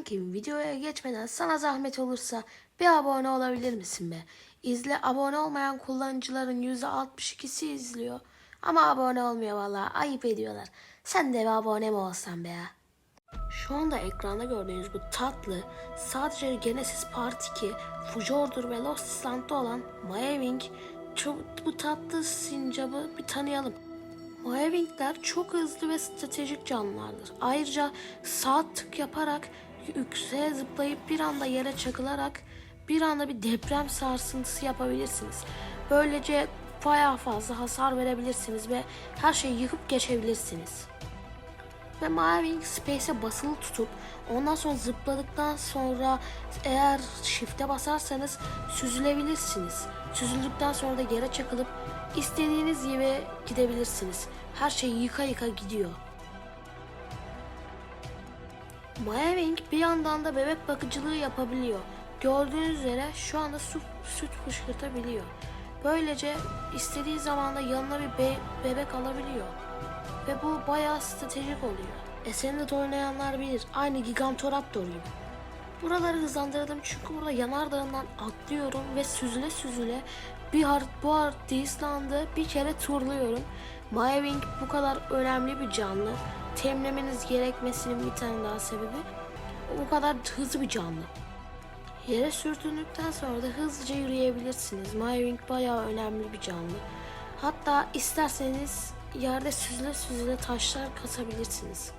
Kankim videoya geçmeden sana zahmet olursa bir abone olabilir misin be? İzle abone olmayan kullanıcıların %62'si izliyor. Ama abone olmuyor vallahi ayıp ediyorlar. Sen de bir abone mi olsan be ya? Şu anda ekranda gördüğünüz bu tatlı sadece Genesis Part 2, Fujordur ve Lost Island'da olan Mayawing çok bu tatlı sincabı bir tanıyalım. Mayawing'ler çok hızlı ve stratejik canlılardır. Ayrıca sağ tık yaparak yükseğe zıplayıp bir anda yere çakılarak bir anda bir deprem sarsıntısı yapabilirsiniz. Böylece bayağı fazla hasar verebilirsiniz ve her şeyi yıkıp geçebilirsiniz. Ve Maving Space'e basılı tutup ondan sonra zıpladıktan sonra eğer shift'e basarsanız süzülebilirsiniz. Süzüldükten sonra da yere çakılıp istediğiniz gibi gidebilirsiniz. Her şey yıka yıka gidiyor. Maving bir yandan da bebek bakıcılığı yapabiliyor. Gördüğünüz üzere şu anda su, süt fışkırtabiliyor. Böylece istediği zaman da yanına bir be- bebek alabiliyor. Ve bu bayağı stratejik oluyor. Esen'de oynayanlar bilir. Aynı Gigantoraptor gibi. Buraları hızlandırdım çünkü burada yanardağından atlıyorum ve süzüle süzüle bir har bu har Island'ı bir kere turluyorum. Mywing bu kadar önemli bir canlı. Temlemeniz gerekmesinin bir tane daha sebebi o kadar hızlı bir canlı. Yere sürtündükten sonra da hızlıca yürüyebilirsiniz. Mywing bayağı önemli bir canlı. Hatta isterseniz yerde süzüle süzüle taşlar kasabilirsiniz.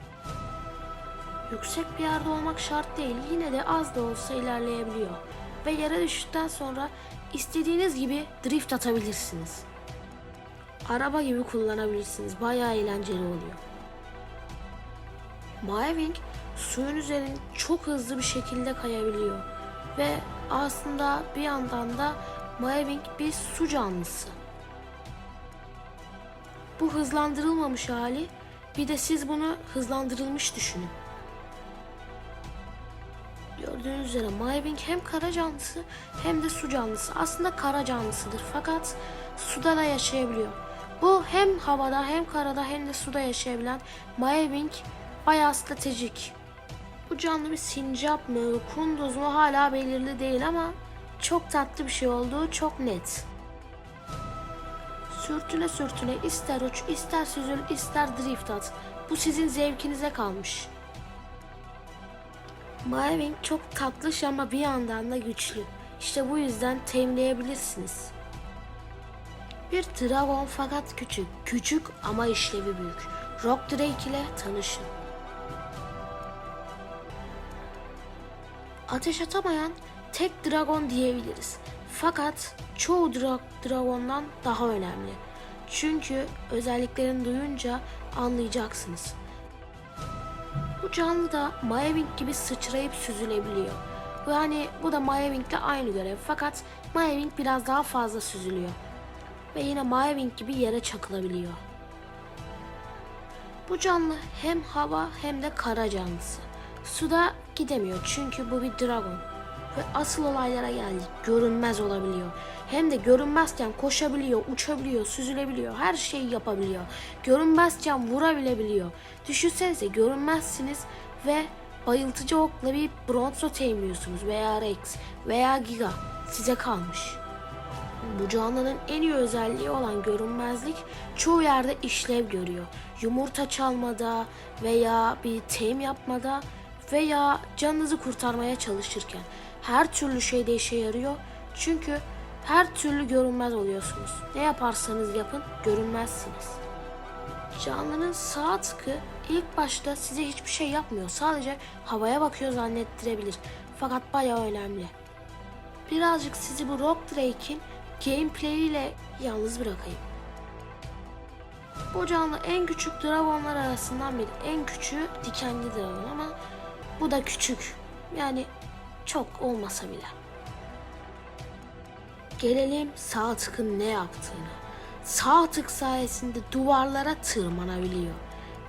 Yüksek bir yerde olmak şart değil. Yine de az da olsa ilerleyebiliyor. Ve yere düştükten sonra istediğiniz gibi drift atabilirsiniz. Araba gibi kullanabilirsiniz. Bayağı eğlenceli oluyor. Mywing suyun üzerine çok hızlı bir şekilde kayabiliyor. Ve aslında bir yandan da Mywing bir su canlısı. Bu hızlandırılmamış hali. Bir de siz bunu hızlandırılmış düşünün. Gördüğünüz üzere Mywing hem kara canlısı hem de su canlısı. Aslında kara canlısıdır fakat suda da yaşayabiliyor. Bu hem havada hem karada hem de suda yaşayabilen Mywing bayağı stratejik. Bu canlı bir sincap mı, kunduz mu hala belirli değil ama çok tatlı bir şey olduğu çok net. Sürtüne sürtüne ister uç, ister süzül, ister drift at. Bu sizin zevkinize kalmış. Mywing çok tatlış ama bir yandan da güçlü. İşte bu yüzden temleyebilirsiniz. Bir dragon fakat küçük. Küçük ama işlevi büyük. Rock Drake ile tanışın. Ateş atamayan tek dragon diyebiliriz. Fakat çoğu dra- dragondan daha önemli. Çünkü özelliklerini duyunca anlayacaksınız. Bu canlı da Mayawing gibi sıçrayıp süzülebiliyor. Yani bu da Mayawing'le aynı görev fakat Mayawing biraz daha fazla süzülüyor. Ve yine Mayawing gibi yere çakılabiliyor. Bu canlı hem hava hem de kara canlısı. Suda gidemiyor çünkü bu bir dragon. Ve asıl olaylara geldik. Görünmez olabiliyor. Hem de görünmezken koşabiliyor, uçabiliyor, süzülebiliyor. Her şeyi yapabiliyor. Görünmezken vurabilebiliyor. Düşünsenize görünmezsiniz ve bayıltıcı okla bir bronzo temliyorsunuz veya Rex veya Giga. Size kalmış. Bu canlının en iyi özelliği olan görünmezlik çoğu yerde işlev görüyor. Yumurta çalmada veya bir tem yapmada veya canınızı kurtarmaya çalışırken her türlü şeyde işe yarıyor. Çünkü her türlü görünmez oluyorsunuz. Ne yaparsanız yapın görünmezsiniz. Canlının sağ tıkı ilk başta size hiçbir şey yapmıyor. Sadece havaya bakıyor zannettirebilir. Fakat bayağı önemli. Birazcık sizi bu Rock Drake'in gameplay ile yalnız bırakayım. Bu canlı en küçük dragonlar arasından biri. En küçüğü dikenli dragon ama bu da küçük. Yani çok olmasa bile. Gelelim sağ tıkın ne yaptığına. Sağ tık sayesinde duvarlara tırmanabiliyor.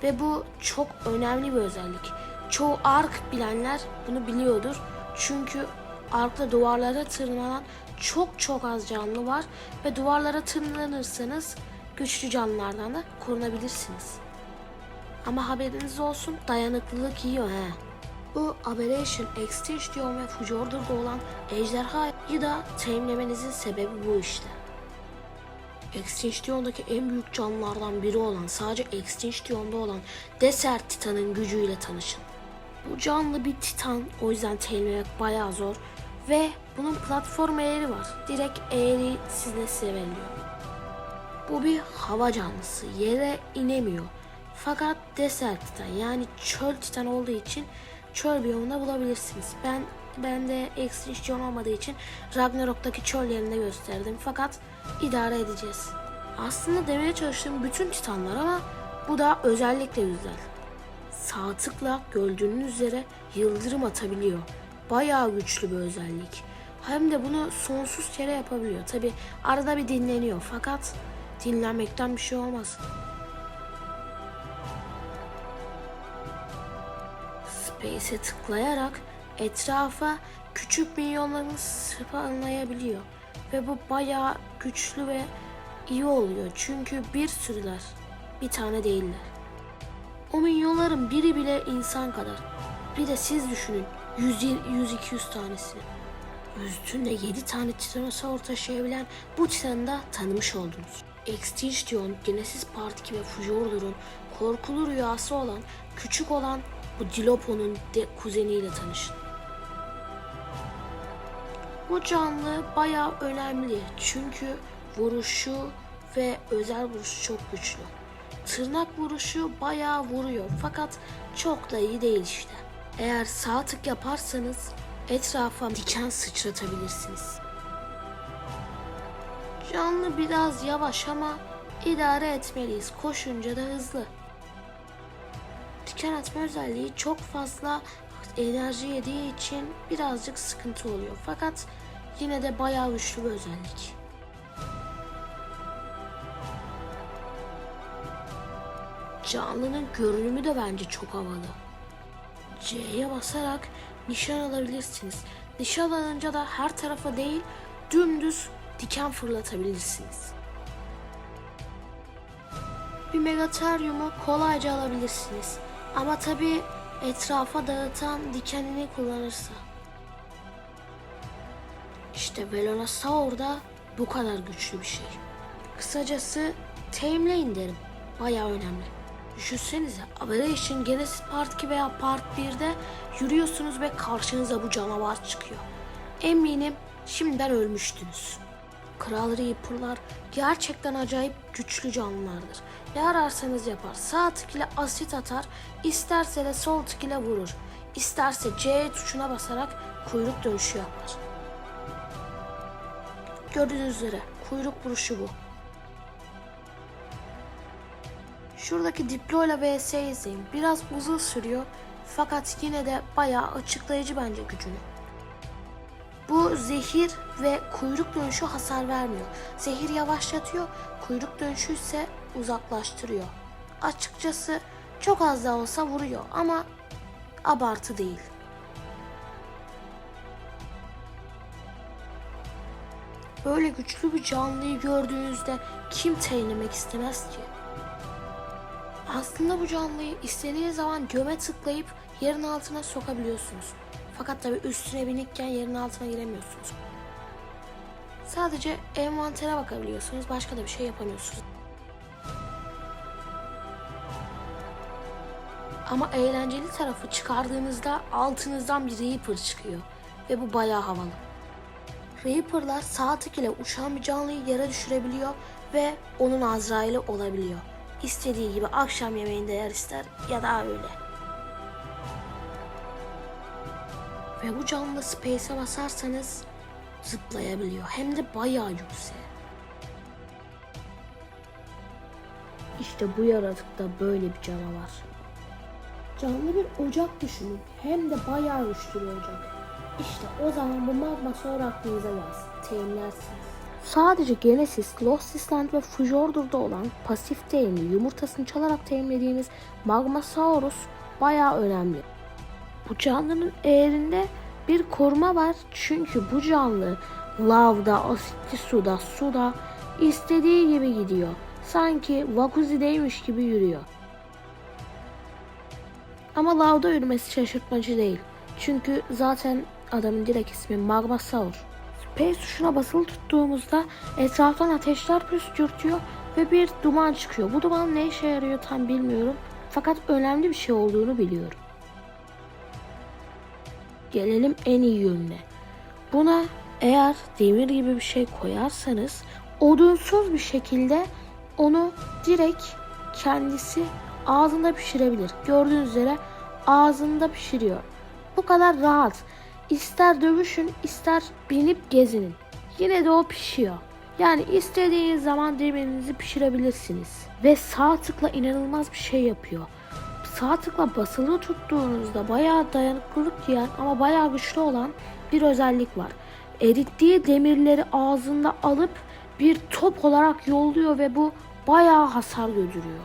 Ve bu çok önemli bir özellik. Çoğu ark bilenler bunu biliyordur. Çünkü arkla duvarlara tırmanan çok çok az canlı var. Ve duvarlara tırmanırsanız güçlü canlılardan da korunabilirsiniz. Ama haberiniz olsun dayanıklılık yiyor he. Bu Aberration, Extinction ve Fjorder'da olan ejderhayı da teminlemenizin sebebi bu işte. Extinction'daki en büyük canlılardan biri olan sadece Extinction'da olan Desert Titan'ın gücüyle tanışın. Bu canlı bir titan o yüzden teminlemek bayağı zor ve bunun platform eğri var. Direkt eğri size veriliyor. Bu bir hava canlısı. Yere inemiyor. Fakat desert titan yani çöl titan olduğu için çöl biyomunda bulabilirsiniz. Ben ben de Extinction olmadığı için Ragnarok'taki çöl yerinde gösterdim. Fakat idare edeceğiz. Aslında demeye çalıştığım bütün titanlar ama bu da özellikle güzel. Sağ tıkla gördüğünüz üzere yıldırım atabiliyor. Bayağı güçlü bir özellik. Hem de bunu sonsuz kere yapabiliyor. Tabi arada bir dinleniyor fakat dinlenmekten bir şey olmaz. Space'e tıklayarak etrafa küçük minyonlarını spawnlayabiliyor. Ve bu bayağı güçlü ve iyi oluyor. Çünkü bir sürüler. Bir tane değiller. O minyonların biri bile insan kadar. Bir de siz düşünün 100-200 tanesini. Üstünde 7 tane titanosaur taşıyabilen bu titanı da tanımış oldunuz. Extinction, Genesis Part 2 ve Fjordur'un korkulu rüyası olan, küçük olan bu Dilopo'nun de kuzeniyle tanışın. Bu canlı bayağı önemli çünkü vuruşu ve özel vuruşu çok güçlü. Tırnak vuruşu bayağı vuruyor fakat çok da iyi değil işte. Eğer sağ tık yaparsanız etrafa diken sıçratabilirsiniz. Canlı biraz yavaş ama idare etmeliyiz. Koşunca da hızlı. Diken atma özelliği çok fazla enerji yediği için birazcık sıkıntı oluyor. Fakat yine de bayağı güçlü bir özellik. Canlının görünümü de bence çok havalı. C'ye basarak nişan alabilirsiniz. Nişan alınca da her tarafa değil dümdüz diken fırlatabilirsiniz. Bir megateryumu kolayca alabilirsiniz. Ama tabi etrafa dağıtan dikenini kullanırsa. İşte Velonasaur da bu kadar güçlü bir şey. Kısacası teamleyin derim. Bayağı önemli. Düşünsenize Aberration Genesis Part 2 veya Part 1'de yürüyorsunuz ve karşınıza bu canavar çıkıyor. Eminim şimdiden ölmüştünüz. Kral Reaper'lar gerçekten acayip güçlü canlılardır. Ne ararsanız yapar. Sağ tık ile asit atar, isterse de sol tık ile vurur. İsterse C tuşuna basarak kuyruk dönüşü yapar. Gördüğünüz üzere kuyruk vuruşu bu. Şuradaki Diplo ile vs izleyin. Biraz uzun sürüyor fakat yine de bayağı açıklayıcı bence gücünü. Bu zehir ve kuyruk dönüşü hasar vermiyor. Zehir yavaşlatıyor, kuyruk dönüşü ise uzaklaştırıyor. Açıkçası çok az da olsa vuruyor ama abartı değil. Böyle güçlü bir canlıyı gördüğünüzde kim teğnemek istemez ki? Aslında bu canlıyı istediğiniz zaman göme tıklayıp yerin altına sokabiliyorsunuz. Fakat tabi üstüne binikken yerin altına giremiyorsunuz. Sadece envantere bakabiliyorsunuz. Başka da bir şey yapamıyorsunuz. Ama eğlenceli tarafı çıkardığınızda altınızdan bir Reaper çıkıyor. Ve bu bayağı havalı. Reaper'lar sağ tık ile uçan bir canlıyı yere düşürebiliyor ve onun Azrail'i olabiliyor. İstediği gibi akşam yemeğinde yer ister ya da öyle. Ve bu canlı space'e basarsanız zıplayabiliyor. Hem de bayağı yüksek. İşte bu yaratıkta böyle bir canavar. Canlı bir ocak düşünün. Hem de bayağı güçlü bir ocak. İşte o zaman bu magma sonra aklınıza gelsin. Teğimlersiniz. Sadece Genesis, Lost Island ve Fjordur'da olan pasif teğimli yumurtasını çalarak teğimlediğimiz Magmasaurus bayağı önemli. Bu canlının eğrinde bir koruma var çünkü bu canlı lavda, asitli suda, suda istediği gibi gidiyor. Sanki Vakuzi'deymiş gibi yürüyor. Ama lavda yürümesi şaşırtmacı değil. Çünkü zaten adamın direkt ismi Magmasaur. Space tuşuna basılı tuttuğumuzda etraftan ateşler püskürtüyor ve bir duman çıkıyor. Bu duman ne işe yarıyor tam bilmiyorum. Fakat önemli bir şey olduğunu biliyorum. Gelelim en iyi yönüne. Buna eğer demir gibi bir şey koyarsanız odunsuz bir şekilde onu direkt kendisi ağzında pişirebilir. Gördüğünüz üzere ağzında pişiriyor. Bu kadar rahat. İster dövüşün ister binip gezinin. Yine de o pişiyor. Yani istediğiniz zaman demirinizi pişirebilirsiniz. Ve sağ tıkla inanılmaz bir şey yapıyor. Sağ tıkla basılı tuttuğunuzda bayağı dayanıklılık diyen ama bayağı güçlü olan bir özellik var. Erittiği demirleri ağzında alıp bir top olarak yolluyor ve bu bayağı hasar götürüyor.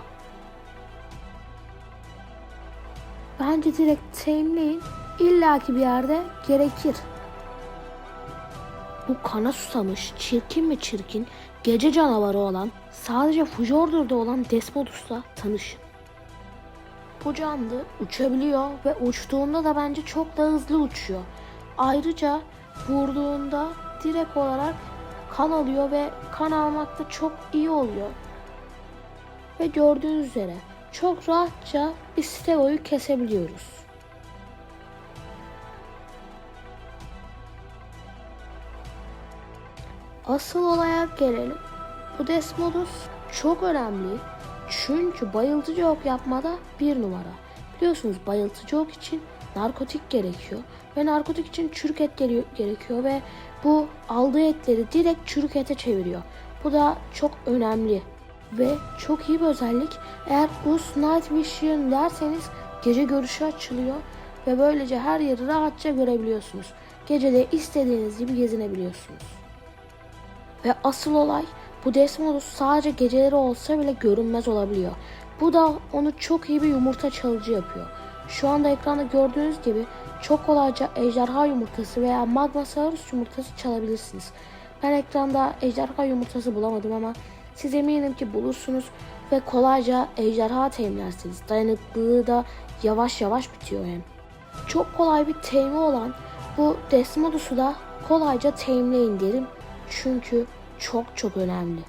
Bence direkt teamleyin illaki bir yerde gerekir. Bu kana susamış, çirkin mi çirkin, gece canavarı olan, sadece Fjordur'da olan Desmodus'la tanışın. Canlı uçabiliyor ve uçtuğunda da bence çok da hızlı uçuyor. Ayrıca vurduğunda direkt olarak kan alıyor ve kan almak da çok iyi oluyor. Ve gördüğünüz üzere çok rahatça bir stegoyu kesebiliyoruz. Asıl olaya gelelim. Bu Desmodus çok önemli. Çünkü bayıltıcı ok yapmada bir numara. Biliyorsunuz bayıltıcı ok için narkotik gerekiyor. Ve narkotik için çürük et gerekiyor ve bu aldığı etleri direkt çürük ete çeviriyor. Bu da çok önemli. Ve çok iyi bir özellik. Eğer Us Night Vision derseniz gece görüşü açılıyor. Ve böylece her yeri rahatça görebiliyorsunuz. Gecede istediğiniz gibi gezinebiliyorsunuz. Ve asıl olay bu Desmodus sadece geceleri olsa bile görünmez olabiliyor. Bu da onu çok iyi bir yumurta çalıcı yapıyor. Şu anda ekranda gördüğünüz gibi çok kolayca ejderha yumurtası veya magmasaurus yumurtası çalabilirsiniz. Ben ekranda ejderha yumurtası bulamadım ama siz eminim ki bulursunuz ve kolayca ejderha teminlersiniz. Dayanıklılığı da yavaş yavaş bitiyor hem. Çok kolay bir teymi olan bu Desmodus'u da kolayca teyimleyin derim. Çünkü çok çok önemli.